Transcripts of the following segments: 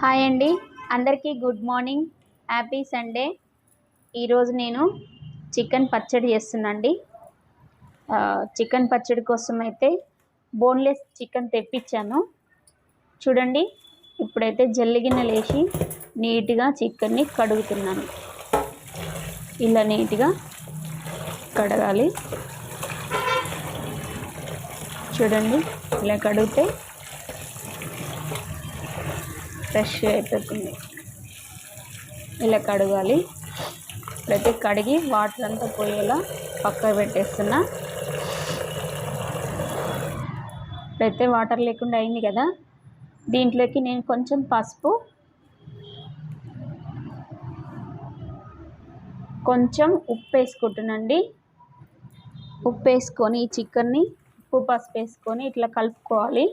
Hi అండి. అందరికీ good morning. Happy Sunday. ఈరోజు నేను చికెన్ పచ్చడి చేస్తున్నాండి చికెన్ పచ్చడి కోసం అయితే బోన్లెస్ చికెన్ తెప్పించాను. చూడండి ఇప్పుడైతే జల్లిగిన లేచి నీట్గా చికెన్ని కడుగుతున్నాను. ఇలా నీట్గా కడగాలి. చూడండి ఇలా కడిగితే ఫ్రెష్ అయిపోతుంది. ఇలా కడగాలి. ప్రతి కడిగి వాటర్ అంతా పోయేలా పక్క పెట్టేస్తున్నా. ప్రతి వాటర్ లేకుండా అయింది కదా. దీంట్లోకి నేను కొంచెం పసుపు కొంచెం ఉప్పు వేసుకుంటున్నాండి ఉప్పు వేసుకొని ఈ చికెన్ని ఉప్పు పసుపు వేసుకొని ఇట్లా కలుపుకోవాలి.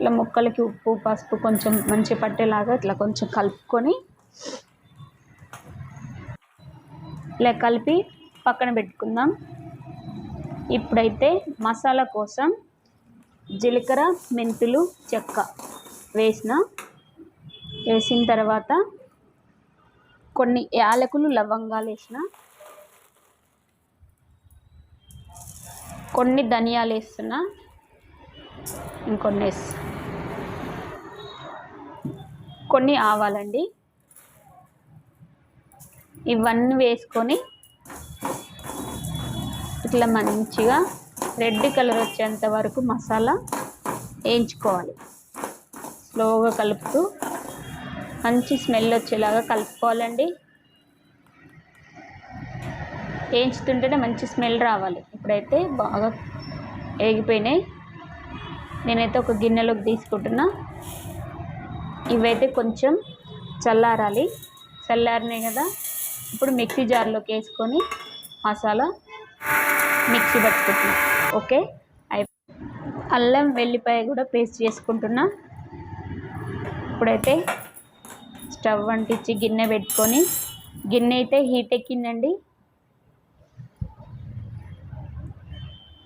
ఇట్లా ముక్కలకి ఉప్పు పసుపు కొంచెం మంచి పట్టేలాగా ఇట్లా కొంచెం కలుపుకొని ఇలా కలిపి పక్కన పెట్టుకుందాం. ఇప్పుడైతే మసాలా కోసం జీలకర్ర మెంతులు చెక్క వేసిన వేసిన తర్వాత కొన్ని యాలకులు లవంగాలు వేసిన కొన్ని ధనియాలు వేస్తున్నా ఇంకొన్ని వేస్తున్నా. కొన్ని ఆవాలండి. ఇవన్నీ వేసుకొని ఇట్లా మంచిగా రెడ్ కలర్ వచ్చేంత వరకు మసాలా వేయించుకోవాలి. స్లోగా కలుపుతూ మంచి స్మెల్ వచ్చేలాగా కలుపుకోవాలండి. వేయించుతుంటేనే మంచి స్మెల్ రావాలి. ఇప్పుడైతే బాగా వేగిపోయినాయి నేనైతే ఒక గిన్నెలోకి తీసుకుంటున్నా. ఇవైతే కొంచెం చల్లారాలి. చల్లారినాయి కదా. ఇప్పుడు మిక్సీ జార్లోకి వేసుకొని మసాలా మిక్సీ పట్టుకుంటున్నా. ఓకే? అల్లం వెల్లిపాయ కూడా పేస్ట్ చేసుకుంటున్నా. ఇప్పుడైతే స్టవ్ అంటించి గిన్నె పెట్టుకొని గిన్నె అయితే హీట్ ఎక్కిందండి.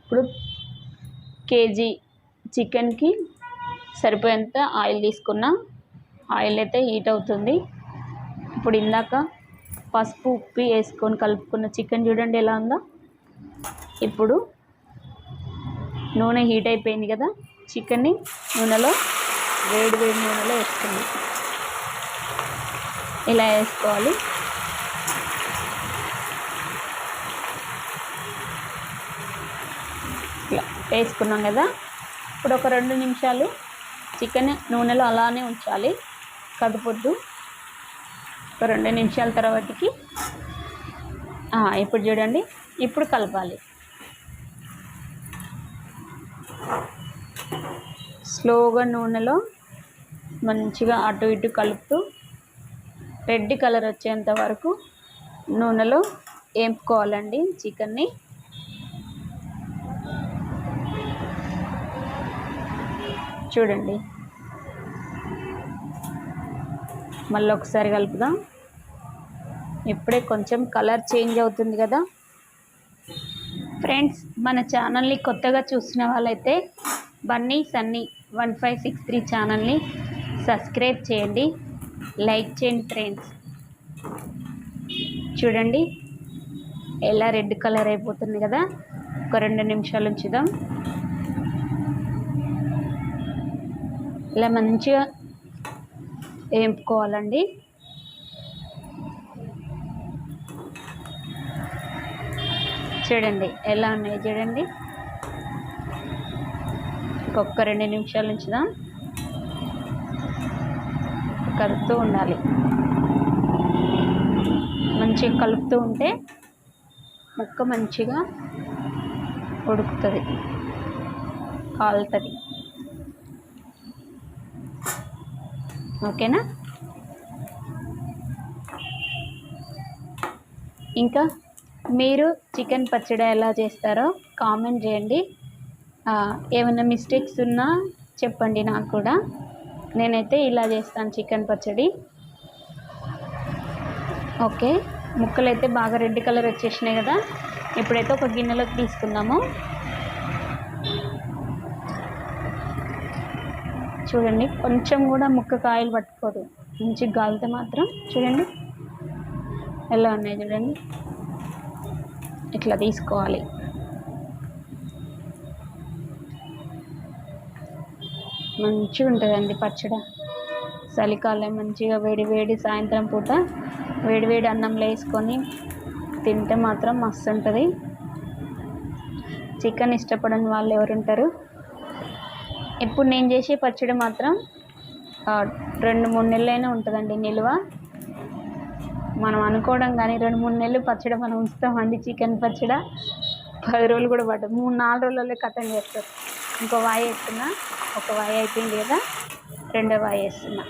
ఇప్పుడు కేజీ చికెన్కి సరిపోయేంత ఆయిల్ తీసుకున్నా. ఆయిల్ అయితే హీట్ అవుతుంది. ఇప్పుడు ఇందాక పసుపు ఉప్పు వేసుకొని కలుపుకున్న చికెన్ చూడండి ఎలా ఉందో. ఇప్పుడు నూనె హీట్ అయిపోయింది కదా చికెన్ని నూనెలో వేడి వేడి నూనెలో వేసుకుంది. ఇలా వేసుకోవాలి. ఇలా వేసుకున్నాం కదా ఇప్పుడు ఒక రెండు నిమిషాలు చికెన్ నూనెలో అలానే ఉంచాలి. కదపొద్దు. ఒక రెండు నిమిషాల తర్వాతకి. ఇప్పుడు చూడండి. ఇప్పుడు కలపాలి. స్లోగా నూనెలో మంచిగా అటు ఇటు కలుపుతూ రెడ్ కలర్ వచ్చేంత వరకు నూనెలో వేపుకోవాలండి చికెన్ని. చూడండి. మళ్ళీ ఒకసారి కలుపుదాం. ఇప్పుడే కొంచెం కలర్ చేంజ్ అవుతుంది కదా. ఫ్రెండ్స్ మన ఛానల్ని కొత్తగా చూసిన వాళ్ళైతే Bunny Sunny one five six three ఛానల్ని సబ్స్క్రైబ్ చేయండి. లైక్ చేయండి ఫ్రెండ్స్. చూడండి ఎలా రెడ్ కలర్ అయిపోతుంది కదా. ఒక రెండు నిమిషాలు ఉంచుదాం. ఇలా మంచిగా వేపుకోవాలండి చూడండి ఎలా ఉన్నాయి చూడండి. ఇంకొక రెండు నిమిషాల ఉంచుదాం కలుపుతూ ఉండాలి. మంచిగా కలుపుతూ ఉంటే ముక్క మంచిగా ఉడుకుతుంది కాలుతుంది. ఓకేనా? ఇంకా మీరు చికెన్ పచ్చడి ఎలా చేస్తారో కామెంట్ చేయండి. ఏమైనా మిస్టేక్స్ ఉన్నా చెప్పండి నాకు కూడా. నేనైతే ఇలా చేస్తాను చికెన్ పచ్చడి. ఓకే ముక్కలు అయితే బాగా రెడ్ కలర్ వచ్చేసినాయి కదా. ఇప్పుడైతే ఒక గిన్నెలోకి తీసుకుందాము. చూడండి. కొంచెం కూడా ముక్క కాయలు పట్టుకోదు మంచి గాలితే మాత్రం చూడండి. ఎలా ఉన్నాయి చూడండి. ఇట్లా తీసుకోవాలి. మంచిగా ఉంటుందండి పచ్చడి. చలికాలం మంచిగా వేడి వేడి సాయంత్రం పూట వేడి వేడి అన్నంలో వేసుకొని తింటే మాత్రం మస్తు ఉంటుంది. చికెన్ ఇష్టపడని వాళ్ళు ఎవరుంటారు ఇప్పుడు నేను చేసే పచ్చడి మాత్రం రెండు మూడు నెలలైనా ఉంటుందండి నిల్వ. మనం అనుకోవడం కానీ రెండు మూడు నెలలు పచ్చడి మనం ఉంచుతామండి చికెన్ పచ్చడి. పది రోజులు కూడా పట్టదు. మూడు నాలుగు రోజులలో కథం చేస్తారు. ఇంకో వాయి వేస్తున్నా ఒక వాయి అయిపోయింది కదా రెండో వాయి వేస్తున్నా.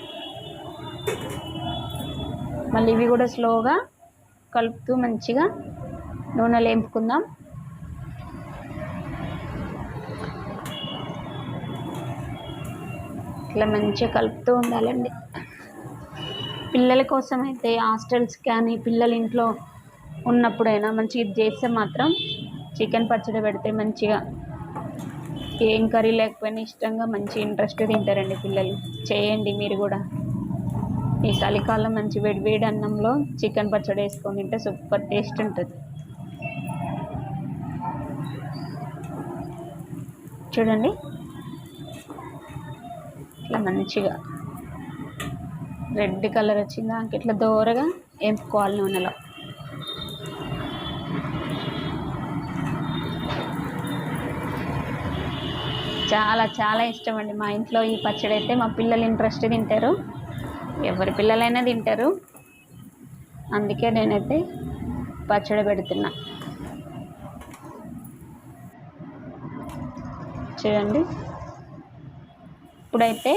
మళ్ళీ ఇవి కూడా స్లోగా కలుపుతూ మంచిగా నూనెలు వేపుకుందాం. ఇట్లా మంచిగా కలుపుతూ ఉండాలండి. పిల్లల కోసం అయితే హాస్టల్స్ కానీ పిల్లల ఇంట్లో ఉన్నప్పుడైనా మంచిగా ఇది చేస్తే మాత్రం చికెన్ పచ్చడి పెడితే మంచిగా ఏం కర్రీ లేకపోయినా ఇష్టంగా మంచి ఇంట్రెస్ట్ తింటారండి పిల్లలు. చేయండి మీరు కూడా. ఈ చలికాలం మంచి వేడి వేడి అన్నంలో చికెన్ పచ్చడి వేసుకొని తింటే సూపర్ టేస్ట్ ఉంటుంది. చూడండి. ఇట్లా మంచిగా రెడ్ కలర్ వచ్చింది. దానికి ఇట్లా దోరగా వేపుకోవాలి నూనెలో. చాలా చాలా ఇష్టం అండి. మా ఇంట్లో ఈ పచ్చడి అయితే మా పిల్లలు ఇంట్రెస్ట్ తింటారు. ఎవరి పిల్లలైనా తింటారు. అందుకే నేనైతే పచ్చడి పెడుతున్నా. చూడండి. ఇప్పుడైతే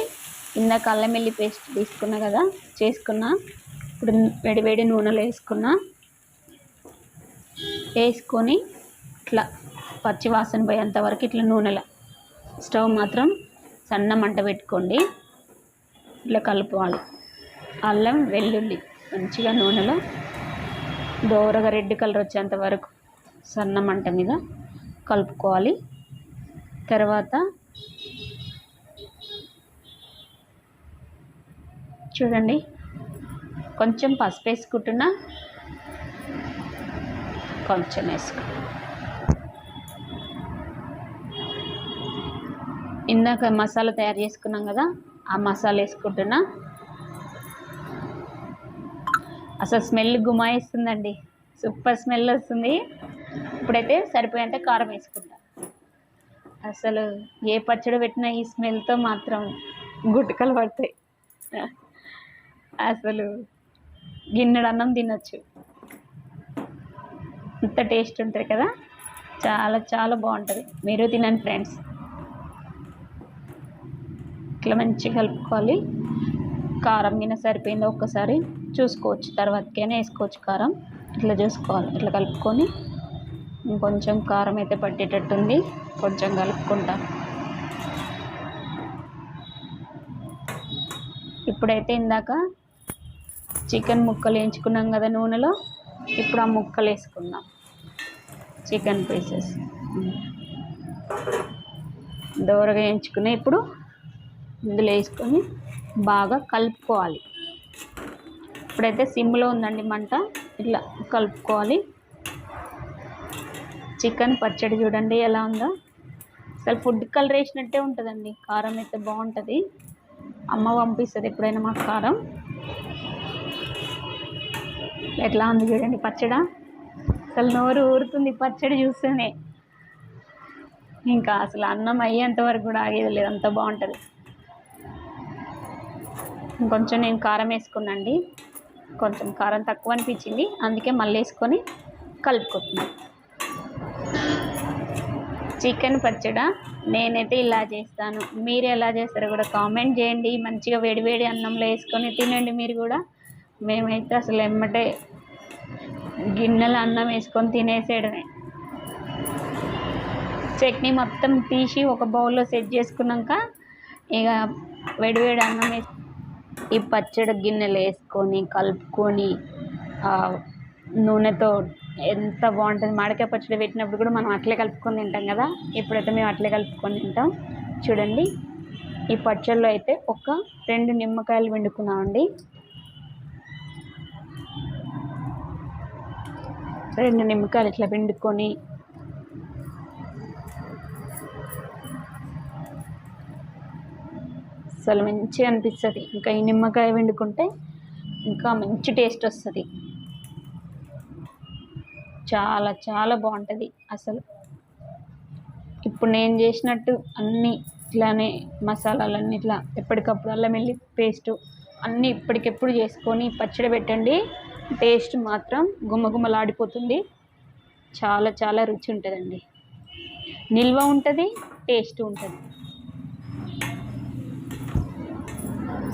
ఇందాక అల్లం వెల్లి పేస్ట్ తీసుకున్నా కదా చేసుకున్నా. ఇప్పుడు వేడి వేడి నూనెలో వేసుకున్నా. వేసుకొని ఇట్లా పచ్చి వాసన పోయేంత వరకు ఇట్లా నూనెలో. స్టవ్ మాత్రం సన్న మంట పెట్టుకోండి. ఇట్లా కలుపుకోవాలి. అల్లం వెల్లుల్లి మంచిగా నూనెలో దోరగా రెడ్ కలర్ వచ్చేంత వరకు సన్న మంట మీద కలుపుకోవాలి. తర్వాత చూడండి. కొంచెం పసుపు వేసుకుంటున్నా. కొంచెం వేసుకో. ఇందాక మసాలా తయారు చేసుకున్నాం కదా ఆ మసాలా వేసుకుంటున్నా. అసలు స్మెల్ గుమాయిస్తుందండి. సూపర్ స్మెల్ వస్తుంది. ఇప్పుడైతే సరిపోయేంత కారం వేసుకుంటా. అసలు ఏ పచ్చడి పెట్టినా ఈ స్మెల్తో మాత్రం గుట్టకలు పడతాయి. అసలు గిన్నెడు అన్నం తినొచ్చు. అంత టేస్ట్ ఉంటుంది కదా? చాలా చాలా బాగుంటుంది. మీరు తినండి ఫ్రెండ్స్. ఇట్లా మంచిగా కలుపుకోవాలి. కారం గిన్నె సరిపోయిందో ఒక్కసారి చూసుకోవచ్చు. తర్వాతకైనా వేసుకోవచ్చు కారం. ఇట్లా చూసుకోవాలి. ఇట్లా కలుపుకొని ఇంకొంచెం కారం అయితే పట్టేటట్టుంది. కొంచెం కలుపుకుంటా. ఇప్పుడైతే ఇందాక చికెన్ ముక్కలు వేయించుకున్నాం కదా నూనెలో ఇప్పుడు ఆ ముక్కలు వేసుకుందాం. Chicken pieces. దోరగా వేయించుకుని ఇప్పుడు ఇందులో వేసుకొని బాగా కలుపుకోవాలి. ఇప్పుడైతే సిమ్లో ఉందండి మంట ఇట్లా కలుపుకోవాలి. చికెన్ పచ్చడి చూడండి ఎలా ఉందో. అసలు ఫుడ్ కలర్ వేసినట్టే ఉంటుందండి. కారం అయితే బాగుంటుంది. అమ్మ పంపిస్తుంది ఎప్పుడైనా మాకు కారం. ఎట్లా ఉంది చూడండి పచ్చడా? అసలు నోరు ఊరుతుంది పచ్చడి చూస్తేనే. ఇంకా అసలు అన్నం అయ్యేంత వరకు కూడా ఆగేది లేదు అంత బాగుంటుంది. ఇంకొంచెం నేను కారం వేసుకున్నాండి. కొంచెం కారం తక్కువ అనిపించింది అందుకే మళ్ళీ వేసుకొని కలుపుకుంటున్నాను చికెన్ పచ్చడ నేనైతే ఇలా చేస్తాను. మీరు ఎలా చేస్తారో కూడా కామెంట్ చేయండి. మంచిగా వేడివేడి అన్నంలో వేసుకొని తినండి మీరు కూడా. మేమైతే అసలు ఎమ్మటే గిన్నెలు అన్నం వేసుకొని తినేసేయడమే. చట్నీ మొత్తం తీసి ఒక బౌల్లో సెట్ చేసుకున్నాక ఇక వేడివేడి అన్నం వేసి ఈ పచ్చడి గిన్నెలు వేసుకొని కలుపుకొని నూనెతో ఎంత బాగుంటుంది మామిడికాయ పచ్చడి పెట్టినప్పుడు కూడా మనం అట్లే కలుపుకొని తింటాం కదా. ఇప్పుడైతే మేము అట్లే కలుపుకొని తింటాం. చూడండి ఈ పచ్చళ్ళు అయితే ఒక రెండు నిమ్మకాయలు వండుకున్నామండి రెండు నిమ్మకాయలు ఇట్లా పిండుకొని అసలు మంచిగా అనిపిస్తుంది. ఇంకా ఈ నిమ్మకాయ పిండుకుంటే ఇంకా మంచి టేస్ట్ వస్తుంది. చాలా చాలా బాగుంటుంది అసలు. ఇప్పుడు నేను చేసినట్టు అన్నీ ఇట్లానే మసాలాలన్నీ ఇట్లా ఎప్పటికప్పుడు అల్లం వెల్లి పేస్టు అన్నీ ఇప్పటికెప్పుడు చేసుకొని పచ్చడి పెట్టండి. టేస్ట్ మాత్రం గుమగుమలాడిపోతుంది. చాలా చాలా రుచి ఉంటుందండి. నిల్వ ఉంటుంది టేస్ట్ ఉంటుంది.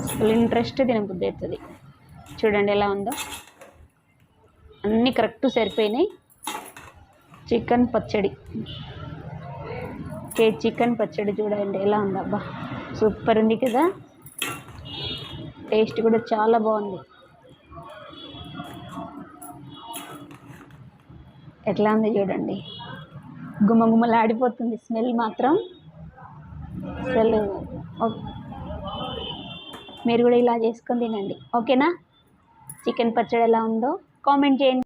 అసలు ఇంట్రెస్ట్ తినబుద్ధి అవుతుంది. చూడండి ఎలా ఉందో. అన్నీ కరెక్ట్ సరిపోయినాయి. చికెన్ పచ్చడి. కే చికెన్ పచ్చడి చూడండి ఎలా ఉందబ్బా అబ్బా సూపర్ ఉంది కదా. టేస్ట్ కూడా చాలా బాగుంది. ఎట్లా ఉంది చూడండి. గుమగుమలాడిపోతుంది స్మెల్ మాత్రం. అసలు ఓ- మీరు కూడా ఇలా చేసుకొని తినండి. ఓకేనా? చికెన్ పచ్చడి ఎలా ఉందో కామెంట్ చేయండి.